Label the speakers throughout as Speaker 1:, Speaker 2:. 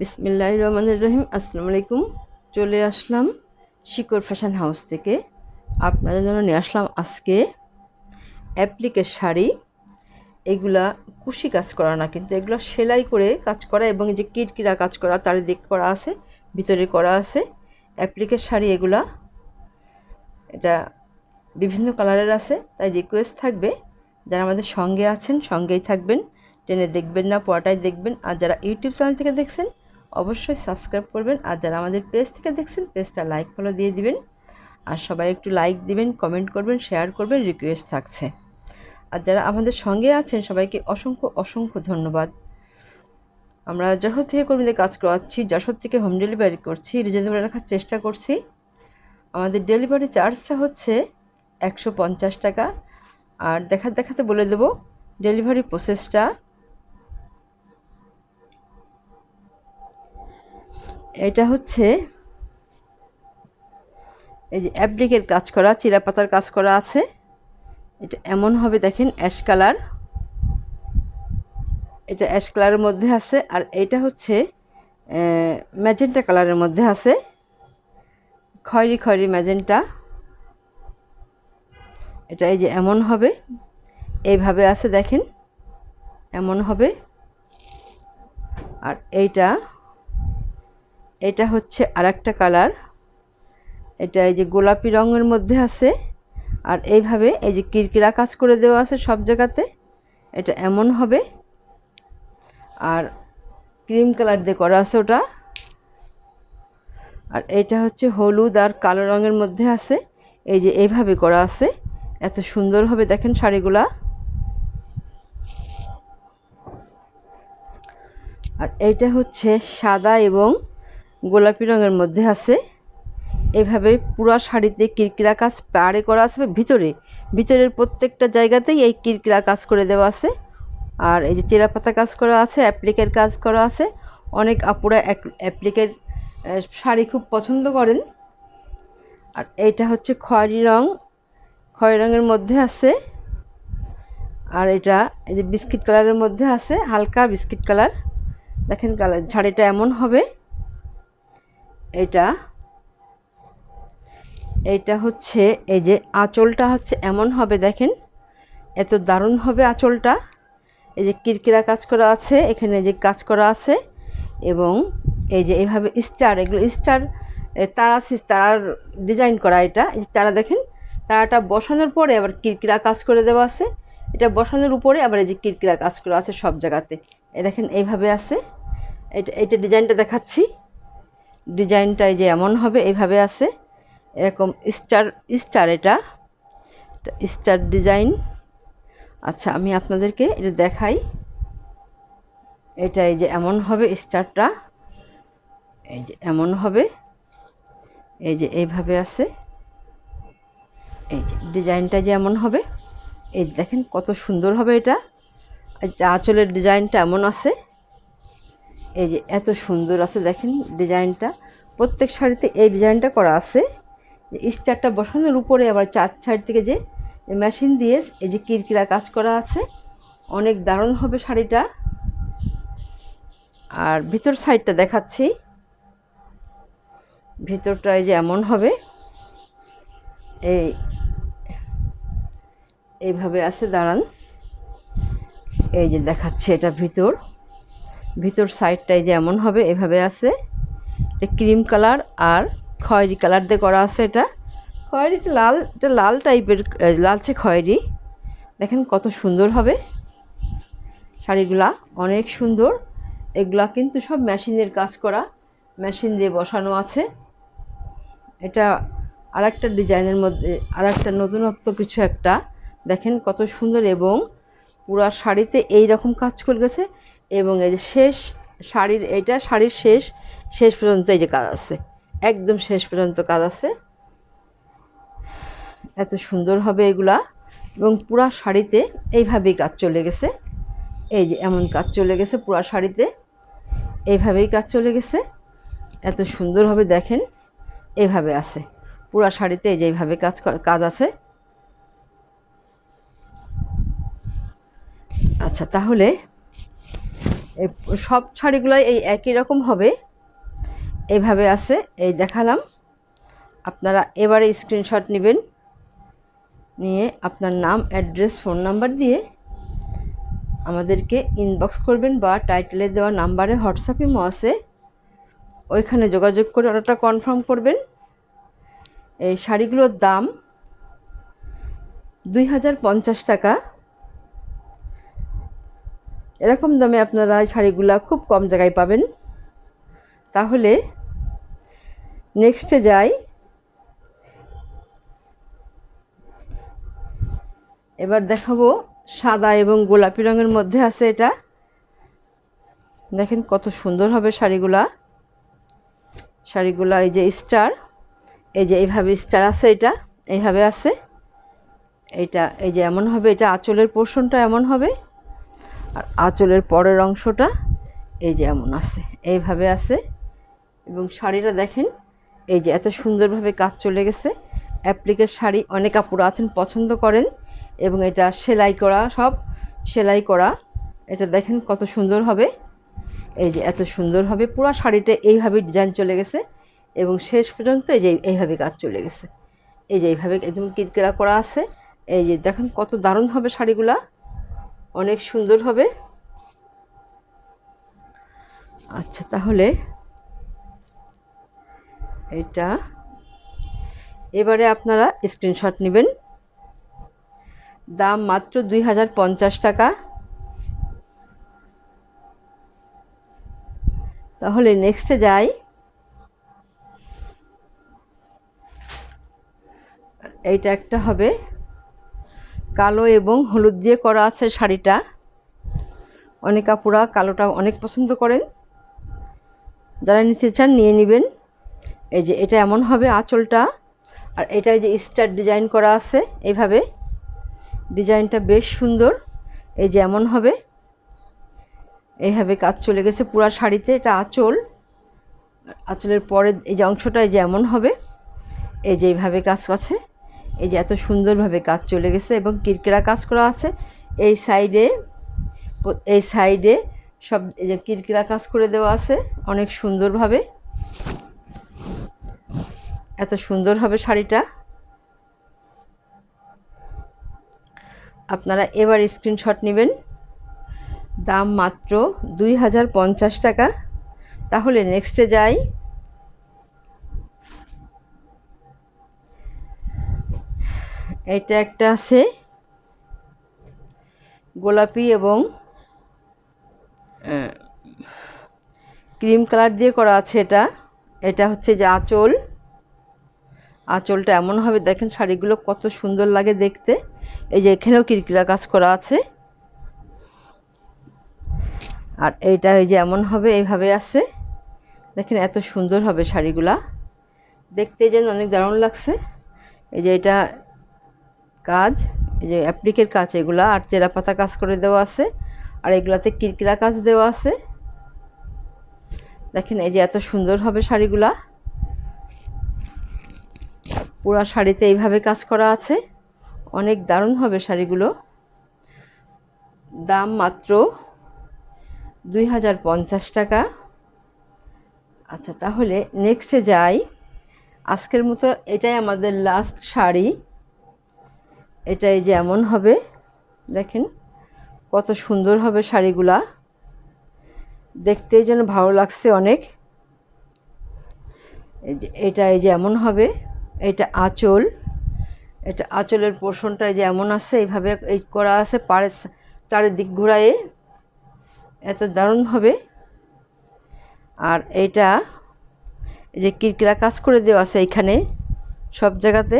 Speaker 1: বিসমিল্লাহ রহমান রহিম, আসসালামু আলাইকুম। চলে আসলাম শিকড় ফ্যাশন হাউস থেকে। আপনাদের জন্য নিয়ে আসলাম আজকে অ্যাপ্লিকের শাড়ি। এগুলা কুশি কাজ করা না, কিন্তু এগুলো সেলাই করে কাজ করা এবং যে কিটকিরা কাজ করা, চারিদিক করা আছে, ভিতরে করা আছে। অ্যাপ্লিকের শাড়ি এগুলা। এটা বিভিন্ন কালারের আছে, তাই রিকোয়েস্ট থাকবে। যারা আমাদের সঙ্গে আছেন, সঙ্গেই থাকবেন। টেনে দেখবেন না পড়াটাই দেখবেন। আর যারা ইউটিউব চ্যানেল থেকে দেখছেন অবশ্যই সাবস্ক্রাইব করবেন। আর যারা আমাদের পেজ থেকে দেখছেন পেজটা লাইক ফলো দিয়ে দিবেন। আর সবাই একটু লাইক দিবেন কমেন্ট করবেন শেয়ার করবেন রিকোয়েস্ট থাকছে। আর যারা আমাদের সঙ্গে আছেন, সবাইকে অসংখ্য অসংখ্য ধন্যবাদ। আমরা যশোর থেকে কর্মীদের কাজ করাচ্ছি, যশোর থেকে হোম ডেলিভারি করছি রিজনেবল রাখার চেষ্টা করছি। আমাদের ডেলিভারি চার্জটা হচ্ছে একশো পঞ্চাশ টাকা। আর দেখা, দেখাতে বলে দেব ডেলিভারি প্রসেসটা এটা হচ্ছে এই যে অ্যাপ্লিকের কাজ করা, চিরাপাতার কাজ করা আছে। এটা এমন হবে, দেখেন, অ্যাশ কালার। এটা অ্যাশ কালারের মধ্যে আছে, আর এটা হচ্ছে ম্যাজেন্টা কালারের মধ্যে আছে। খয়রি খয়রি ম্যাজেন্টা। এটা এই যে এমন হবে, এইভাবে আছে, দেখেন, এমন হবে। আর এইটা এটা হচ্ছে আর একটা কালার। এটা এই যে গোলাপি রঙের মধ্যে আছে। আর এইভাবে এই যে কিরকিরা কাজ করে দেওয়া আছে সব জায়গাতে, এটা এমন হবে। আর ক্রিম কালার দিয়ে করা আছে ওটা। আর এটা হচ্ছে হলুদ আর কালো রঙের মধ্যে আছে। এই যে এইভাবে করা আছে। এত সুন্দর হবে দেখেন শাড়িগুলা। আর এইটা হচ্ছে সাদা এবং গোলাপি রঙের মধ্যে আছে। এভাবে পুরা শাড়িতে কিরকিরা কাজ পাড়ে করা আছে ভিতরে, ভিতরের প্রত্যেকটা জায়গাতেই এই কিরকিরা কাজ করে দেওয়া আছে। আর এই যে চেরা পাতা কাজ করা আছে অ্যাপ্লিকের কাজ করা আছে। অনেক আপুরা অ্যাপ্লিকের শাড়ি খুব পছন্দ করেন। আর এইটা হচ্ছে খয়েরি রং। খয়েরি রঙের মধ্যে আছে। আর এটা এই যে বিস্কিট কালারের মধ্যে আছে, হালকা বিস্কিট কালার। দেখেন কালার শাড়িটা এমন হবে। এটা এইটা হচ্ছে এই যে আঁচলটা হচ্ছে এমন হবে, দেখেন, এত দারুণ হবে আঁচলটা। এই যে কিরকিরা কাজ করা আছে, এখানে যে কাজ করা আছে, এবং এই যে এইভাবে স্টার, এগুলো স্টার তারা তারার ডিজাইন করা এটা। এই তারা দেখেন, তারাটা বসানোর পরে আবার কিরকিরা কাজ করে দেওয়া আছে। এটা বসানোর উপরে আবার এই যে কিরকিরা কাজ করা আছে সব জায়গাতে। এ দেখেন, এইভাবে আছে। এটা এইটা ডিজাইনটা দেখাচ্ছি। ডিজাইনটা এই যে এমন হবে এইভাবে আছে। এরকম স্টার স্টার এটা। Star design. আচ্ছা আমি আপনাদেরকে এটা দেখাই। এটা এই যে এমন হবে স্টারটা। এই যে এমন হবে। এই যে এইভাবে আছে। এই যে ডিজাইনটা যে এমন হবে। এই দেখেন কত সুন্দর হবে এটা। আঁচলের ডিজাইনটা এমন আছে। এই যে এত সুন্দর আছে দেখেন ডিজাইনটা। প্রত্যেক শাড়িতে এই ডিজাইনটা করা আছে। যে স্টারটা বসানোর উপরে আবার চার সাইড থেকে যে মেশিন দিয়ে এই যে কিরকিরা কাজ করা আছে। অনেক দারুণ হবে শাড়িটা। আর ভিতর সাইডটা দেখাচ্ছি। ভিতরটা এই যে এমন হবে। এই এইভাবে আছে, দাঁড়ান। এই যে দেখাচ্ছে এটা ভিতর। ভিতর সাইডটাই যে এমন হবে, এভাবে আছে। এটা ক্রিম কালার আর খয়েরি কালার দিয়ে করা আছে এটা। খয়েরিটা লাল, এটা লাল টাইপের লালচে খয়েরি। দেখেন কত সুন্দর হবে। শাড়িগুলা অনেক সুন্দর। এগুলা কিন্তু সব মেশিনের কাজ করা, মেশিন দিয়ে বসানো আছে। এটা আর একটা ডিজাইনের মধ্যে আর একটা নতুনত্ব কিছু একটা। দেখেন কত সুন্দর এবং পুরা শাড়িতে এই রকম কাজ করে গেছে। এবং এই যে শেষ শাড়ির, এটা শাড়ির শেষ শেষ পর্যন্ত এই যে কাজ আছে। একদম শেষ পর্যন্ত কাজ আছে। এত সুন্দর হবে এগুলা। এবং পুরা শাড়িতে এইভাবেই কাজ চলে গেছে। এই যে এমন কাজ চলে গেছে পুরা শাড়িতে। এইভাবেই কাজ চলে গেছে। এত সুন্দর হবে, দেখেন এইভাবে আছে। পুরা শাড়িতে এই যে এইভাবে কাজ কাজ আছে। আচ্ছা তাহলে সব শাড়িগুলোই এই একই রকম হবে। এইভাবে আছে, এই দেখালাম। আপনারা এবারে স্ক্রিনশট নেবেন, নিয়ে আপনার নাম অ্যাড্রেস ফোন নাম্বার দিয়ে আমাদেরকে ইনবক্স করবেন বা টাইটেলে দেওয়া নাম্বারে হোয়াটসঅ্যাপ ইমো আছে। ওইখানে যোগাযোগ করে অর্ডারটা কনফার্ম করবেন। এই শাড়িগুলোর দাম দুই হাজার পঞ্চাশ টাকা। এরকম দামে আপনারা শাড়িগুলো খুব কম জায়গায় পাবেন। তাহলে নেক্সটে যাই। এবার দেখাবো সাদা এবং গোলাপি রঙের মধ্যে আছে এটা। দেখেন কত সুন্দর হবে শাড়িগুলা। শাড়িগুলা এই যে স্টার, এই যে এইভাবে স্টার আছে এটা, এইভাবে আছে। এইটা এই যে এমন হবে, এটা আঁচলের পোর্শনটা এমন হবে। আর আঁচলের পরের অংশটা এই যে এমন আছে, এইভাবে আছে। এবং শাড়িটা দেখেন, এই যে এত সুন্দরভাবে কাজ চলে গেছে। অ্যাপ্লিকের শাড়ি অনেক আপুরা আছেন, পছন্দ করেন এবং এটা সেলাই করা, সব সেলাই করা। এটা দেখেন কত সুন্দর হবে। এই যে এত সুন্দর হবে, পুরো শাড়িটা এইভাবে ডিজাইন চলে গেছে এবং শেষ পর্যন্ত এই যে এইভাবে কাজ চলে গেছে। এই যে এইভাবে একদম কিরকিরা করা আছে। এই যে দেখেন কত দারুণ হবে শাড়িগুলা। অনেক সুন্দর হবে। আচ্ছা তাহলে এটা এবারে আপনারা স্ক্রিনশট নেবেন। দাম মাত্র দুই হাজার পঞ্চাশ টাকা। তাহলে নেক্সটে যাই। এইটা একটা হবে। কালো এবং হলুদ দিয়ে করা আছে শাড়িটা। অনেক আপুরা কালোটা অনেক পছন্দ করেন। যারা নিতে চান নিয়ে নেবেন। এই যে এটা এমন হবে আঁচলটা। আর এটা যে স্টার ডিজাইন করা আছে এইভাবে। ডিজাইনটা বেশ সুন্দর। এই যে এমন হবে। এইভাবে কাজ চলে গেছে পুরা শাড়িতে, এটা আঁচল। আঁচলের পরে এই যে অংশটা এই যে এমন হবে। এই যে এইভাবে কাজ আছে এই যে এত সুন্দরভাবে কাজ চলে গেছে এবং কিরকিরা কাজ করা আছে। এই সাইডে এই সাইডে সব এই যে কিরকিরা কাজ করে দেওয়া আছে অনেক সুন্দরভাবে। এত সুন্দর হবে শাড়িটা। আপনারা এবার স্ক্রিনশট নেবেন। দাম মাত্র দুই হাজার পঞ্চাশ টাকা। তাহলে নেক্সটে যাই। এটা একটা আছে গোলাপি এবং ক্রিম কালার দিয়ে করা আছে এটা। এটা হচ্ছে যে আঁচল। আঁচলটা এমন হবে দেখেন শাড়িগুলো কত সুন্দর লাগে দেখতে। এই যে এখানেও কিরকিরা কাজ করা আছে। আর এইটা এই যে এমন হবে এইভাবে আছে। দেখেন এত সুন্দর হবে শাড়িগুলা। দেখতে যেন অনেক দারুণ লাগছে। এই যে এটা কাজ, এই যে অ্যাপ্লিকের কাজ, এগুলা আর চেরা পাতা কাজ করে দেওয়া আছে, আর এগুলাতে কিরকিরা কাজ দেওয়া আছে। দেখেন এই যে এত সুন্দর হবে শাড়িগুলা। পুরা শাড়িতে এইভাবে কাজ করা আছে। অনেক দারুণ হবে শাড়িগুলো। দাম মাত্র দুই হাজার পঞ্চাশ টাকা। আচ্ছা তাহলে নেক্সটে যাই। আজকের মতো এটাই আমাদের লাস্ট শাড়ি। এটাই যেমন হবে, দেখেন কত সুন্দর হবে শাড়িগুলা। দেখতেই যেন ভালো লাগছে অনেক। এই যে এটা এই যে এমন হবে, এটা আঁচল। এটা আঁচলের পোর্শনটা যে এমন আছে, এইভাবে এই করা আছে পাড়ে চারিদিক ঘোরায়ে। এত দারুণ হবে। আর এইটা এই যে কিরকিরা কাজ করে দেওয়া আছে এইখানে, সব জায়গাতে।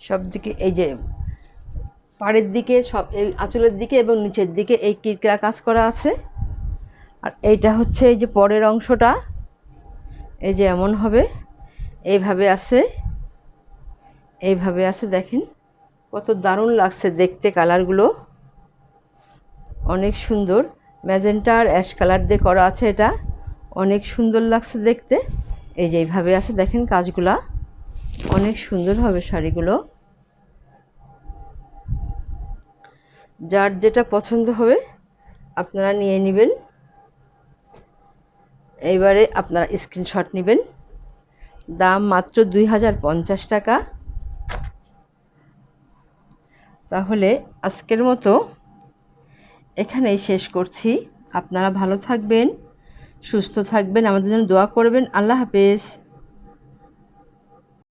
Speaker 1: সব দিকে এই যে পাড়ের দিকে, সব এই আঁচলের দিকে এবং নিচের দিকে এই কিরকিরা কাজ করা আছে। আর এইটা হচ্ছে এই যে পরের অংশটা। এই যে এমন হবে। এইভাবে আছে। এইভাবে আছে, দেখেন। কত দারুণ লাগছে দেখতে কালারগুলো। অনেক সুন্দর। ম্যাজেন্টা আর অ্যাশ কালার দিয়ে করা আছে এটা। অনেক সুন্দর লাগছে দেখতে। এই যে এইভাবে আছে, দেখেন কাজগুলা। অনেক সুন্দর হবে শাড়িগুলো। যার যেটা পছন্দ হবে আপনারা নিয়ে নেবেন। এইবারে আপনারা স্ক্রিনশট নেবেন। দাম মাত্র দুই হাজার পঞ্চাশ টাকা। তাহলে আজকের মতো এখানেই শেষ করছি। আপনারা ভালো থাকবেন, সুস্থ থাকবেন, আমাদের জন্য দোয়া করবেন। আল্লাহ হাফেজ।